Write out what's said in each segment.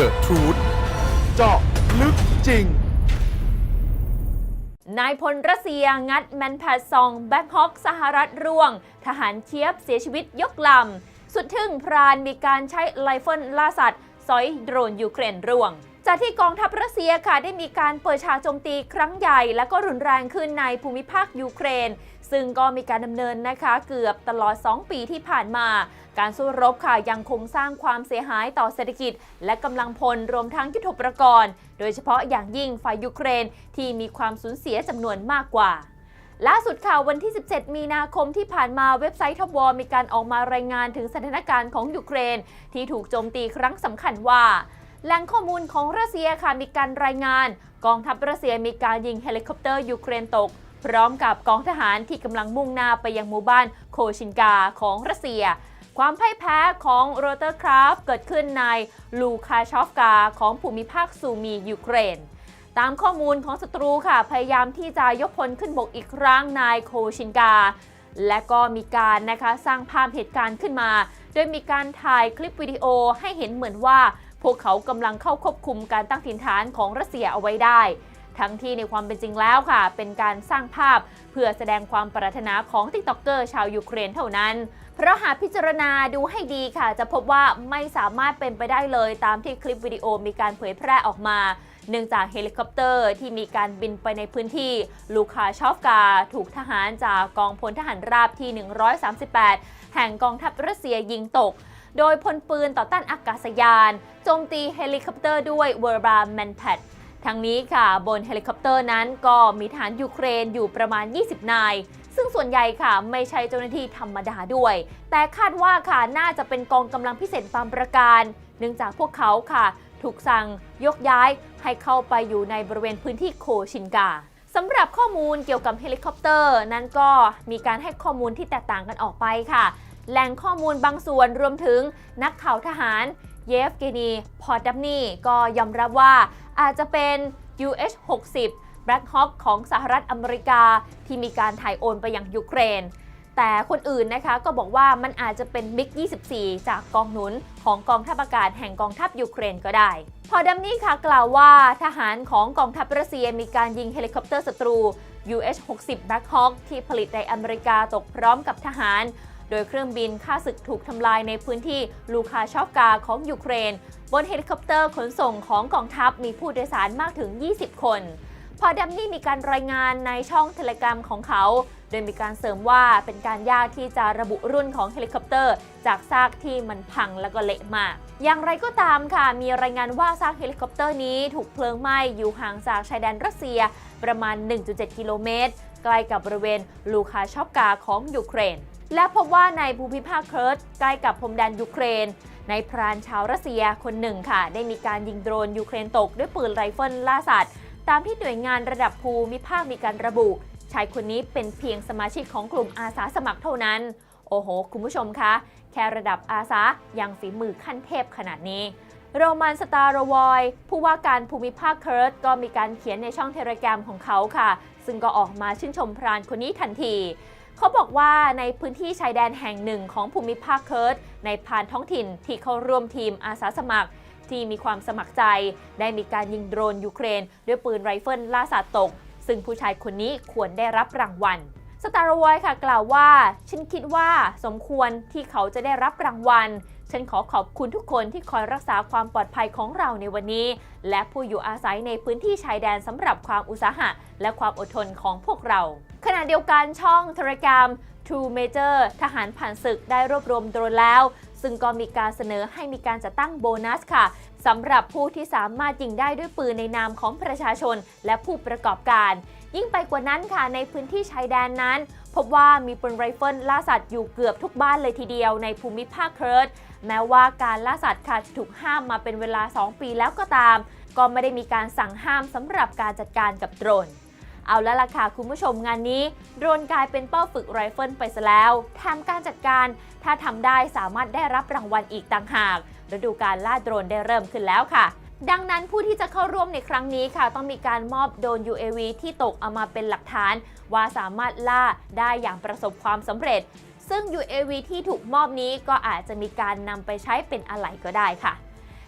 The Truth เจาะลึกจริง นายพลรัสเซียงัดแมนแพดซองแบ็คฮอกสหรัฐร่วง ทหารเคียบเสียชีวิตยกลำ สุดทึ่งพรานมีการใช้ไลเฟิลล่าสัตว์สอยโดรนยูเครนร่วงจากที่กองทัพรัสเซียค่ะได้มีการเปิดฉากโจมตีครั้งใหญ่ และก็รุนแรงขึ้นในภูมิภาคยูเครน ซึ่งก็มีการดำเนินนะคะเกือบตลอด 2 ปีที่ผ่านมา การสู้รบค่ะยังคงสร้างความเสียหายต่อเศรษฐกิจ และกำลังพลรวมทั้งยุทโธปกรณ์ โดยเฉพาะอย่างยิ่งฝ่ายยูเครนที่มีความสูญเสียจำนวนมากกว่าล่าสุดข่าววันที่ 17 มีนาคมที่ผ่านมาเว็บไซต์ทบวอมีการออกมารายงานถึงสถานการณ์ของยูเครน ที่ถูกโจมตีครั้งสำคัญว่าแหล่งข้อมูลของรัสเซียค่ะมีการรายงาน กองทัพรัสเซียมีการยิงเฮลิคอปเตอร์ยูเครนตก พร้อมกับกองทหารที่กำลังมุ่งหน้าไปยังหมู่บ้านโคชินกาของรัสเซีย ความพ่ายแพ้ของโรเตอร์คราฟเกิดขึ้นในลูคาชอฟกาของภูมิภาคซูมียูเครน ตามข้อมูลของศัตรูค่ะ พยายามที่จะยกพลขึ้นบกอีกครั้งในโคชินกา และก็มีการนะคะสร้างภาพเหตุการณ์ขึ้นมา โดยมีการถ่ายคลิปวิดีโอให้เห็นเหมือนว่า พวกเขากำลังเข้าควบคุมการตั้งถิ่นฐานของรัสเซียเอาไว้ได้ ทั้งที่ในความเป็นจริงแล้วค่ะ เป็นการสร้างภาพเพื่อแสดงความปรารถนาของติ๊กต็อกเกอร์ชาวยูเครนเท่านั้น เพราะหากพิจารณาดูให้ดีค่ะ จะพบว่าไม่สามารถเป็นไปได้เลยตามที่คลิปวิดีโอมีการเผยแพร่ออกมาเนื่องจากเฮลิคอปเตอร์ที่มีการบินไปในพื้นที่ลูคาชอฟกา ถูกทหารจากกองพลทหารราบที่ 138 แห่งกองทัพรัสเซียยิงตก โดยพลปืนต่อต้านอากาศยาน โจมตีเฮลิคอปเตอร์ด้วยเวอร์บาแมนแพด ทั้งนี้ค่ะบนเฮลิคอปเตอร์นั้นก็มีทหารยูเครนอยู่ประมาณ 20 นาย ซึ่งส่วนใหญ่ค่ะไม่ใช่เจ้าหน้าที่ธรรมดาด้วย แต่คาดว่าค่ะน่าจะเป็นกองกำลังพิเศษบางประการ เนื่องจากพวกเขาค่ะ ถูกสั่งยกย้ายให้เข้าไปอยู่ในบริเวณพื้นที่โคชินกาสำหรับข้อมูลเกี่ยวกับเฮลิคอปเตอร์ นั้นก็มีการให้ข้อมูลที่แตกต่างกันออกไปค่ะ แหล่งข้อมูลบางส่วนรวมถึงนักข่าวทหาร เยฟเกนี พอร์ดัมนีก็ยอมรับว่าอาจจะเป็น UH-60 Black Hawk ของสหรัฐอเมริกาที่มีการถ่ายโอนไปยังยูเครน แต่คนอื่นนะคะก็บอกว่ามันอาจจะเป็นมิก 24 จากกองหนุนของกองทัพอากาศแห่งกองทัพยูเครนก็ได้ พอดัมนี่ค่ะกล่าวว่าทหารของกองทัพรัสเซียมีการยิงเฮลิคอปเตอร์ศัตรู UH-60 Black Hawk ที่ผลิตในอเมริกาตกพร้อมกับทหาร โดยเครื่องบินค่าศึกถูกทำลายในพื้นที่ลูคาชอฟกาของยูเครน บนเฮลิคอปเตอร์ขนส่งของกองทัพมีผู้โดยสารมากถึง 20 คน พอดัมนี่มีการรายงานในช่องเทเลกรามของเขา โดยมีการเสริมว่าเป็นการยากที่จะระบุรุ่นของเฮลิคอปเตอร์ จากซากที่มันพังและก็เละมาก อย่างไรก็ตามค่ะ มีรายงานว่าซากเฮลิคอปเตอร์นี้ถูกเพลิงไหม้อยู่ห่างจากชายแดนรัสเซียประมาณ 1.7 กิโลเมตรใกล้กับบริเวณลูคาชอฟกาของยูเครน และพบว่าในภูมิภาคเคิร์ดใกล้กับพรมแดนยูเครนในพรานชาวรัสเซียคนหนึ่งค่ะ ได้มีการยิงโดรนยูเครนตกด้วยปืนไรเฟิลล่าสัตว์ ตามที่หน่วยงานระดับภูมิภาคมีการระบุ ชายคนนี้เป็นเพียงสมาชิกของกลุ่มอาสาสมัครเท่านั้น โอ้โห คุณผู้ชมคะแค่ระดับอาสายังฝีมือขั้นเทพขนาดนี้ โรมันสตาร์โรวอย ผู้ว่าการภูมิภาคเคิร์ดก็มีการเขียนในช่องเทเลกรมของเขาค่ะ ซึ่งก็ออกมาชื่นชมพรานคนนี้ทันที เขาบอกว่าในพื้นที่ชายแดนแห่งหนึ่งของภูมิภาคเคิร์ดในพานท้องถิ่นที่เขาร่วมทีมอาสาสมัคร ที่มีความสมัครใจ ได้มีการยิงโดรนยูเครน ด้วยปืนไรเฟิลล่าสัตว์ตก ซึ่งผู้ชายคนนี้ควรได้รับรางวัลสตาร์วอยค่ะกล่าวว่า ฉันคิดว่าสมควรที่เขาจะได้รับรางวัล ฉันขอขอบคุณทุกคนที่คอยรักษาความปลอดภัยของเราในวันนี้ และผู้อยู่อาศัยในพื้นที่ชายแดนสำหรับความอุตสาหะ และความอดทนของพวกเรา ขณะเดียวกันช่องเทเลกรม True Major ทหารผ่านศึกได้รวบรวมโดรนแล้ว ซึ่งก็มีการเสนอให้มีการจัดตั้งโบนัสค่ะสำหรับผู้ที่สามารถยิงได้ด้วยปืนในนามของประชาชนและผู้ประกอบการ ยิ่งไปกว่านั้นค่ะในพื้นที่ชายแดนนั้น พบว่ามีปืนไรเฟิลล่าสัตว์อยู่เกือบทุกบ้านเลยทีเดียวในภูมิภาคเคิร์ดแม้ว่าการล่าสัตว์ค่ะจะถูกห้ามมาเป็นเวลา 2 ปีแล้วก็ตาม ก็ไม่ได้มีการสั่งห้ามสำหรับการจัดการกับโดรนเอาแล้วล่ะค่ะคุณผู้ชมงานนี้ โดรนกลายเป็นเป้าฝึกไรเฟิลไปซะแล้วแถมการจัดการ ถ้าทำได้สามารถได้รับรางวัลอีกต่างหากฤดูการล่าโดรนได้เริ่มขึ้นแล้วค่ะ ดังนั้นผู้ที่จะเข้าร่วมในครั้งนี้ค่ะ ต้องมีการมอบโดน UAV ที่ตกเอามาเป็นหลักฐาน ว่าสามารถล่าได้อย่างประสบความสำเร็จ ซึ่ง UAV ที่ถูกมอบนี้ก็อาจจะมีการนำไปใช้เป็นอะไหล่ก็ได้ค่ะ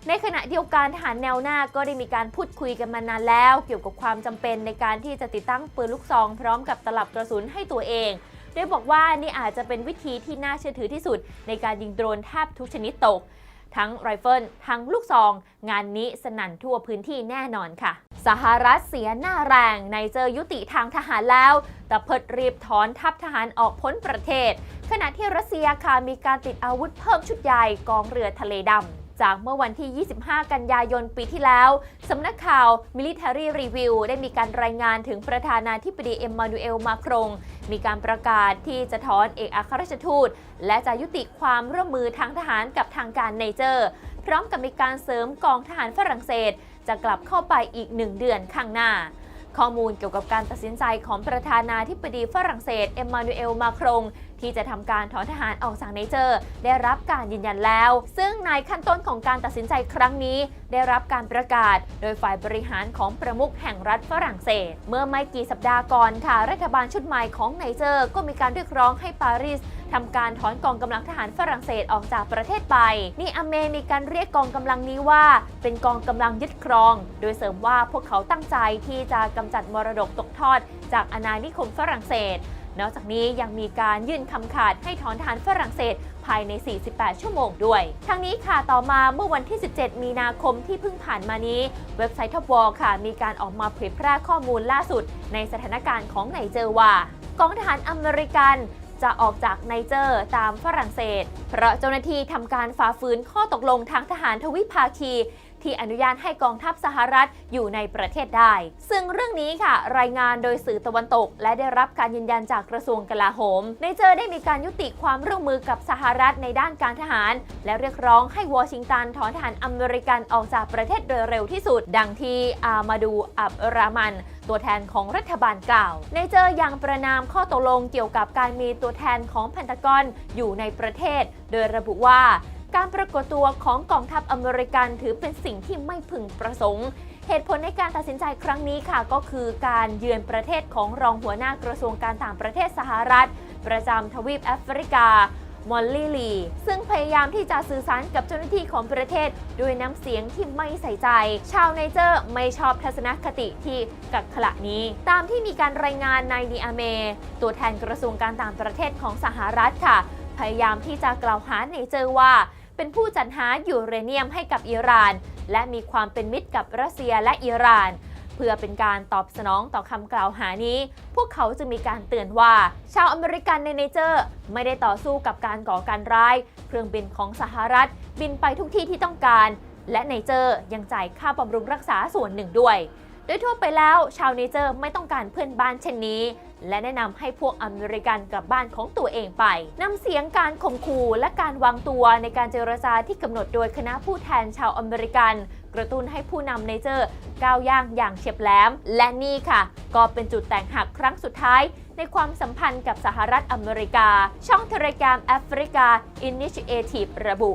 ในขณะเดียวกันทหารแนวหน้าก็ได้มีการพูดคุยกันมานานแล้ว เกี่ยวกับความจำเป็นในการที่จะติดตั้งปืนลูกซอง พร้อมกับตลับกระสุนให้ตัวเองโดยบอกว่านี่อาจจะเป็นวิธีที่น่าเชื่อถือที่สุด ในการยิงโดรนแทบทุกชนิดตก ทั้งไรเฟิลทั้งลูกซอง งานนี้สนั่นทั่วพื้นที่แน่นอนค่ะ สหรัฐเสียหน้าแรงในเจอยุติทางทหารแล้ว แต่เพิดรีบถอนทัพทหารออกพ้นประเทศ ขณะที่รัสเซียค่ะมีการติดอาวุธเพิ่มชุดใหญ่กองเรือทะเลดำ จากเมื่อวันที่ 25 กันยายนปีที่แล้ว สำนักข่าว Military Review ได้มีการรายงานถึงประธานาธิบดีเอ็มมานูเอลมาครง มีการประกาศที่จะถอนเอกอัครราชทูต และจะยุติความร่วมมือทางทหารกับทางการไนเจอร์ พร้อมกับมีการเสริมกองทหารฝรั่งเศส จะกลับเข้าไปอีกหนึ่งเดือนข้างหน้าข้อมูลเกี่ยวกับการตัดสินใจของประธานาธิบดีฝรั่งเศสเอ็มมานูเอล มาครง ที่จะทำการถอนทหารออกจากไนเจอร์ ได้รับการยืนยันแล้ว ซึ่งในขั้นต้นของการตัดสินใจครั้งนี้ ได้รับการประกาศ โดยฝ่ายบริหารของประมุขแห่งรัฐฝรั่งเศส เมื่อไม่กี่สัปดาห์ก่อนค่ะ รัฐบาลชุดใหม่ของไนเจอร์ ก็มีการเรียกร้องให้ปารีสทำการถอนกองกำลังทหารฝรั่งเศสออกจากประเทศไป นี่อเมมีการเรียกกองกำลังนี้ว่า เป็นกองกำลังยึดครอง โดยเสริมว่าพวกเขาตั้งใจที่จะกำจัดมรดกตกทอด จากอาณานิคมฝรั่งเศส นอกจากนี้ยังมีการยื่นคำขาดให้ถอนทหารฝรั่งเศสภายใน 48 ชั่วโมงด้วย ทั้งนี้ค่ะ ต่อมาเมื่อวันที่ 17 มีนาคมที่เพิ่งผ่านมานี้ เว็บไซต์ท o วอลค่ะ มีการออกมาเผยแพร่ข้อมูลล่าสุด ในสถานการณ์ของไนเจอร์ว่ากองทหารอเมริกันจะออกจากไนเจอร์ตามฝรั่งเศส เพราะเจ้าหน้าที่ทำการฝ่าฝืนข้อตกลงทางทหารทวิภาคี ที่อนุญาตให้กองทัพสหรัฐอยู่ในประเทศได้ ซึ่งเรื่องนี้ค่ะ รายงานโดยสื่อตะวันตก และได้รับการยืนยันจากกระทรวงกลาโหม ในเจอได้มีการยุติความร่วมมือกับสหรัฐในด้านการทหาร และเรียกร้องให้วอชิงตันถอนทหารอเมริกันออกจากประเทศโดยเร็วที่สุด ดังที่อามาดูอับรามัน ตัวแทนของรัฐบาลกล่าว ในเจอยังประนามข้อตกลงเกี่ยวกับการมีตัวแทนของเพนทากอนอยู่ในประเทศ โดยระบุว่า การปรากฏตัวของกองทัพอเมริกันถือเป็นสิ่งที่ไม่พึงประสงค์ เหตุผลในการตัดสินใจครั้งนี้ค่ะ ก็คือการเยือนประเทศของรองหัวหน้ากระทรวงการต่างประเทศสหรัฐ ประจำทวีปแอฟริกามอลลี่ลี ซึ่งพยายามที่จะสื่อสารกับเจ้าหน้าที่ของประเทศ ด้วยน้ำเสียงที่ไม่ใส่ใจ ชาวไนเจอร์ไม่ชอบทัศนคติที่กักขละนี้ ตามที่มีการรายงานในดีอาเม ตัวแทนกระทรวงการต่างประเทศของสหรัฐค่ะ พยายามที่จะกล่าวหาไนเจอร์ว่า เป็นผู้จัดหายูเรเนียมให้กับอิหร่าน และมีความเป็นมิตรกับรัสเซียและอิหร่าน เพื่อเป็นการตอบสนองต่อคำกล่าวหานี้ พวกเขาจะมีการเตือนว่า ชาวอเมริกันในไนเจอร์ ไม่ได้ต่อสู้กับการก่อการร้าย เครื่องบินของสหรัฐ บินไปทุกที่ที่ต้องการ และไนเจอร์ยังจ่ายค่าบำรุงรักษาส่วนหนึ่งด้วย โดยทั่วไปแล้ว ชาวไนเจอร์ไม่ต้องการเพื่อนบ้านเช่นนี้ และแนะนำให้พวกอเมริกันกลับบ้านของตัวเองไปนำเสียงการข่มขู่และการวางตัวในการเจรจาที่กำหนดโดยคณะผู้แทนชาวอเมริกัน กระตุ้นให้ผู้นำไนเจอร์ก้าวย่างอย่างเฉียบแหลม และนี่ค่ะ ก็เป็นจุดแตกหักครั้งสุดท้ายในความสัมพันธ์กับสหรัฐอเมริกา ช่องเทเลกรามแอฟริกา Initiative ระบุ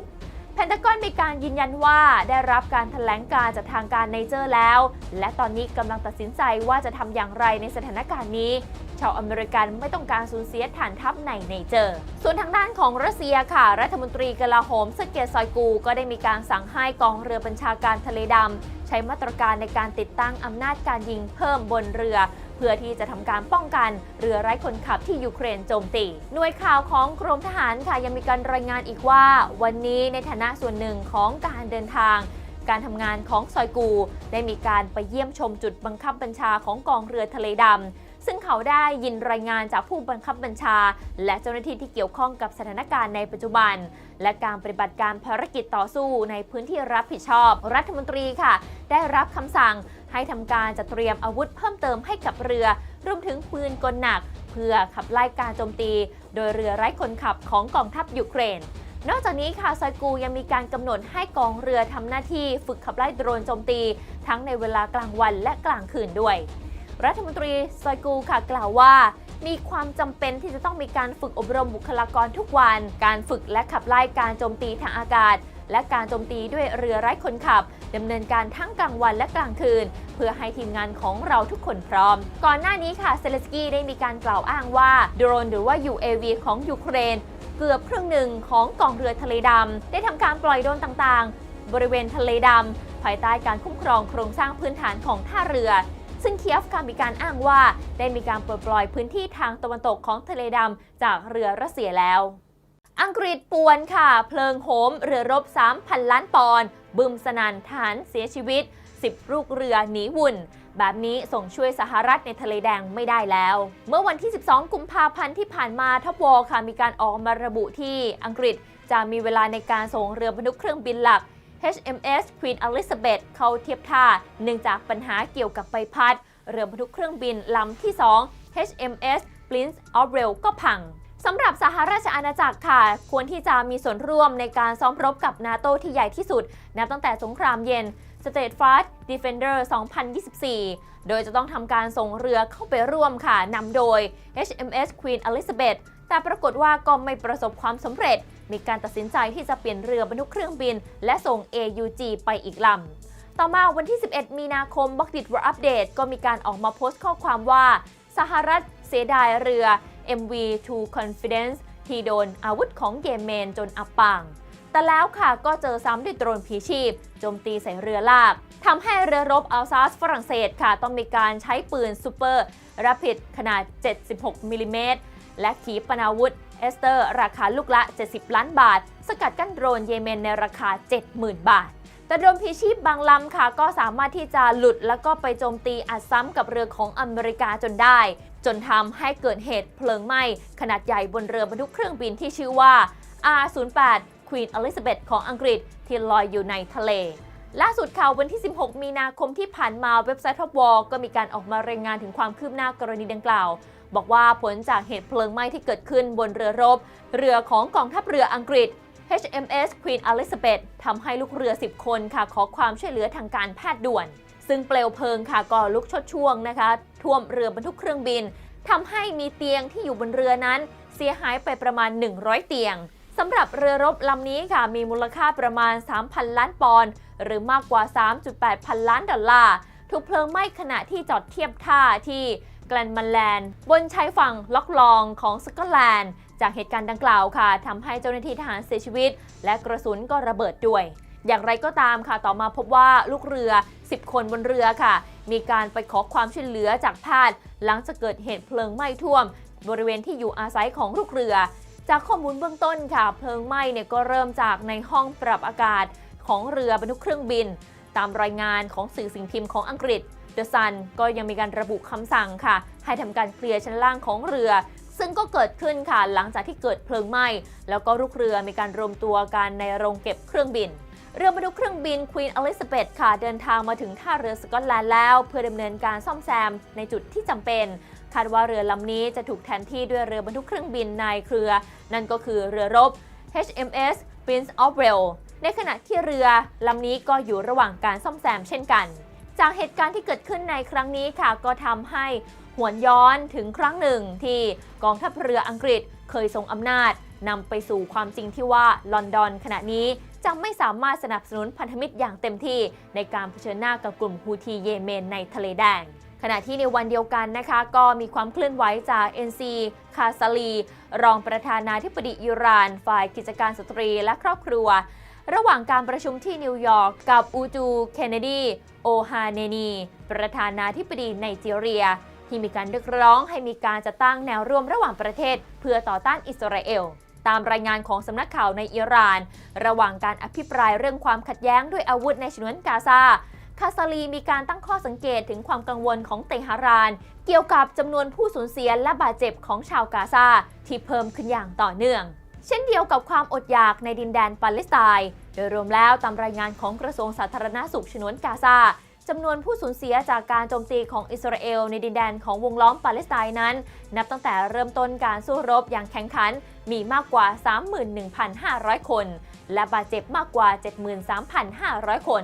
เพนทากอนมีการยืนยันว่าได้รับการแถลงการจากทางการไนเจอร์แล้ว และตอนนี้กำลังตัดสินใจว่าจะทำอย่างไรในสถานการณ์นี้ ชาวอเมริกันไม่ต้องการสูญเสียฐานทัพในไนเจอร์ ส่วนทางด้านของรัสเซียค่ะ รัฐมนตรีกลาโหมสเกตซอยกู ก็ได้มีการสั่งให้กองเรือบัญชาการทะเลดำใช้มาตรการในการติดตั้งอำนาจการยิงเพิ่มบนเรือ พื่อที่จะทำการป้องกันเรือไร้คนขับที่ยูเครนโจมตี หน่วยข่าวของกรมทหารค่ะยังมีการรายงานอีกว่า วันนี้ในฐานะส่วนหนึ่งของการเดินทางการทำงานของซอยกู ได้มีการไปเยี่ยมชมจุดบังคับบัญชาของกองเรือทะเลดำ ซึ่งเขาได้ยินรายงานจากผู้บังคับบัญชา และเจ้าหน้าที่ที่เกี่ยวข้องกับสถานการณ์ในปัจจุบัน และการปฏิบัติการภารกิจต่อสู้ในพื้นที่รับผิดชอบ รัฐมนตรีค่ะ ได้รับคำสั่ง ให้ทำการจัดเตรียมอาวุธเพิ่มเติมให้กับเรือ รวมถึงปืนกลหนัก เพื่อขับไล่การโจมตี โดยเรือไร้คนขับของกองทัพยูเครน นอกจากนี้ค่ะซอยกูยังมีการกำหนดให้กองเรือทำหน้าที่ฝึกขับไล่โดรนโจมตี ทั้งในเวลากลางวันและกลางคืนด้วย รัฐมนตรีซอยกูค่ะกล่าวว่ามีความจำเป็นที่จะต้องมีการฝึกอบรมบุคลากรทุกวัน การฝึกและขับไล่การโจมตีทางอากาศ และการโจมตีด้วยเรือไร้คนขับดำเนินการทั้งกลางวันและกลางคืน เพื่อให้ทีมงานของเราทุกคนพร้อม ก่อนหน้านี้ค่ะเซเลสกี้ได้มีการกล่าวอ้างว่าโดรนหรือว่า UAV ของยูเครน เกือบครึ่งหนึ่งของกองเรือทะเลดำได้ทำการปล่อยโดรนต่างๆ บริเวณทะเลดำภายใต้การคุ้มครองโครงสร้างพื้นฐานของท่าเรือซึ่งเคียฟค่ะมีการอ้างว่า ได้มีการปลดปล่อยพื้นที่ทางตะวันตกของทะเลดำจากเรือรัสเซียแล้ว อังกฤษป่วนค่ะ เพลิงโหมเรือรบ 3,000 ล้านปอนด์บึมสนันทหารเสียชีวิต 10 ลูกเรือหนีวุ่น แบบนี้ส่งช่วยสหรัฐในทะเลแดงไม่ได้แล้ว เมื่อวันที่ 12 กุมภาพันธ์ที่ผ่านมาทัพวอลค่ะมีการออกมาระบุที่อังกฤษจะมีเวลาในการส่งเรือบรรทุกเครื่องบินหลัก HMS Queen Elizabeth เข้าเทียบท่า เนื่องจากปัญหาเกี่ยวกับใบพัด เรือบรรทุกเครื่องบินลำที่ 2 HMS Prince of Wales ก็พัง สำหรับสหราชอาณาจักรค่ะ ควรที่จะมีส่วนร่วมในการซ้อมรบกับนาโตที่ใหญ่ที่สุด นับตั้งแต่สงครามเย็น State Fast Defender 2024 โดยจะต้องทำการส่งเรือเข้าไปร่วมค่ะนำโดย HMS Queen Elizabeth แต่ปรากฏว่าก็ไม่ประสบความสำเร็จ มีการตัดสินใจที่จะเปลี่ยนเรือบรรทุกเครื่องบิน และส่ง AUG ไปอีกลำ ต่อมาวันที่ 11 มีนาคมบักดิตวอร์อัปเดตก็มีการออกมาโพสต์ข้อความว่า สหรัฐเสียดายเรือ MV2 Confidence ที่โดนอาวุธของเยเมนจนอับปางแต่แล้วค่ะก็เจอซ้ำด้วยโดรนผีชีพโจมตีใส่เรือลากทำให้เรือรบอัลซาสฝรั่งเศสค่ะต้องมีการใช้ปืนซูเปอร์รับผิดขนาด 76 มิลลิเมตร และขีปนาวุธเอสเตอร์ ราคาลูกละ 70 ล้านบาท สกัดกั้นโดรนเยเมนในราคา 70,000 บาท แต่โดรนพีชีพบางลำค่ะ ก็สามารถที่จะหลุดแล้วก็ไปโจมตีอัดซ้ำกับเรือของอเมริกาจนได้ จนทำให้เกิดเหตุเพลิงไหม้ขนาดใหญ่บนเรือบรรทุกเครื่องบินที่ชื่อว่า R08 Queen Elizabeth ของอังกฤษที่ลอยอยู่ในทะเลล่าสุดข่าววันที่ 16 มีนาคมที่ผ่านมาเว็บไซต์ท็อปวอลก็มีการออกมารายงานถึงความคืบหน้ากรณีดังกล่าว บอกว่าผลจากเหตุเพลิงไหม้ที่เกิดขึ้นบนเรือรบ เรือของกองทัพเรืออังกฤษ HMS Queen Elizabeth ทำให้ลูกเรือ 10 คนค่ะขอความช่วยเหลือทางการแพทย์ด่วน ซึ่งเปลวเพลิงค่ะก็ลุกชดช่วงนะคะ ท่วมเรือบรรทุกเครื่องบินทำให้มีเตียงที่อยู่บนเรือนั้น เสียหายไปประมาณ 100 เตียงสำหรับเรือรบลำนี้ค่ะมีมูลค่าประมาณ 3,000 ล้านปอนด์หรือมากกว่า 3.8 พันล้านดอลลาร์ถูกเพลิงไหม้ขณะที่จอดเทียบท่าที่แกลนมันแลนด์บนชายฝั่งล็อกลองของสกอตแลนด์ จากเหตุการณ์ดังกล่าวค่ะทำให้เจ้าหน้าที่ทหารเสียชีวิต และกระสุนก็ระเบิดด้วย อย่างไรก็ตามค่ะ ต่อมาพบว่าลูกเรือ 10 คนบนเรือค่ะ มีการไปขอความช่วยเหลือจากแพทย์ หลังจากเกิดเหตุเพลิงไหม้ท่วม บริเวณที่อยู่อาศัยของลูกเรือ จากข้อมูลเบื้องต้นค่ะ เพลิงไหม้เนี่ยก็เริ่มจากในห้องปรับอากาศของเรือบรรทุกเครื่องบิน ตามรายงานของสื่อสิ่งพิมพ์ของอังกฤษ The Sun ก็ยังมีการระบุคำสั่งค่ะ ให้ทำการเคลียร์ชั้นล่างของเรือ ซึ่งก็เกิดขึ้นค่ะหลังจากที่เกิดเพลิงไหม้แล้วก็ลูกเรือมีการรวมตัวกันในโรงเก็บเครื่องบิน เรือบรรทุกเครื่องบิน Queen Elizabeth ค่ะ เดินทางมาถึงท่าเรือสกอตแลนด์แล้ว เพื่อดำเนินการซ่อมแซมในจุดที่จำเป็นคาดว่าเรือลำนี้จะถูกแทนที่ด้วยเรือบรรทุกเครื่องบินในเครือ นั่นก็คือเรือรบ HMS Prince of Wales ในขณะที่เรือลำนี้ก็อยู่ระหว่างการซ่อมแซมเช่นกัน จากเหตุการณ์ที่เกิดขึ้นในครั้งนี้ค่ะ ก็ทำให้หวนย้อนถึงครั้งหนึ่งที่กองทัพเรืออังกฤษเคยทรงอำนาจนำไปสู่ความจริงที่ว่าลอนดอนขณะนี้ จะไม่สามารถสนับสนุนพันธมิตรอย่างเต็มที่ ในการเผชิญหน้ากับกลุ่มฮูทีเยเมนในทะเลแดง ขณะที่ในวันเดียวกันนะคะ ก็มีความเคลื่อนไหวจาก NC คาซาลี รองประธานาธิบดีอิหร่าน ฝ่ายกิจการสตรีและครอบครัว ระหว่างการประชุมที่นิวยอร์กกับอูจู เคนเนดี โอฮาเนนี ประธานาธิบดีไนจีเรีย ที่มีการเรียกร้องให้มีการจัดตั้งแนวร่วมระหว่างประเทศ เพื่อต่อต้านอิสราเอล ตามรายงานของสำนักข่าวในอิหร่าน ระหว่างการอภิปรายเรื่องความขัดแย้งด้วยอาวุธในฉนวนกาซาคาซาลีมีการตั้งข้อสังเกตถึงความกังวลของเตหะราน เกี่ยวกับจำนวนผู้สูญเสียและบาดเจ็บของชาวกาซาที่เพิ่มขึ้นอย่างต่อเนื่อง เช่นเดียวกับความอดอยากในดินแดนปาเลสไตน์ โดยรวมแล้วตามรายงานของกระทรวงสาธารณสุขฉนวนกาซา จำนวนผู้สูญเสียจากการโจมตีของอิสราเอลในดินแดนของวงล้อมปาเลสไตน์นั้น นับตั้งแต่เริ่มต้นการสู้รบอย่างแข็งขัน มีมากกว่า 31,500 คน และบาดเจ็บมากกว่า 73,500 คน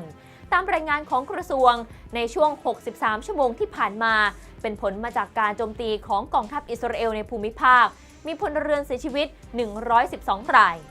ตามรายงานของกระทรวงในช่วง 63 ชั่วโมงที่ผ่านมา เป็นผลมาจากการโจมตีของกองทัพอิสราเอลในภูมิภาค มีพลเรือนเสียชีวิต 112 ราย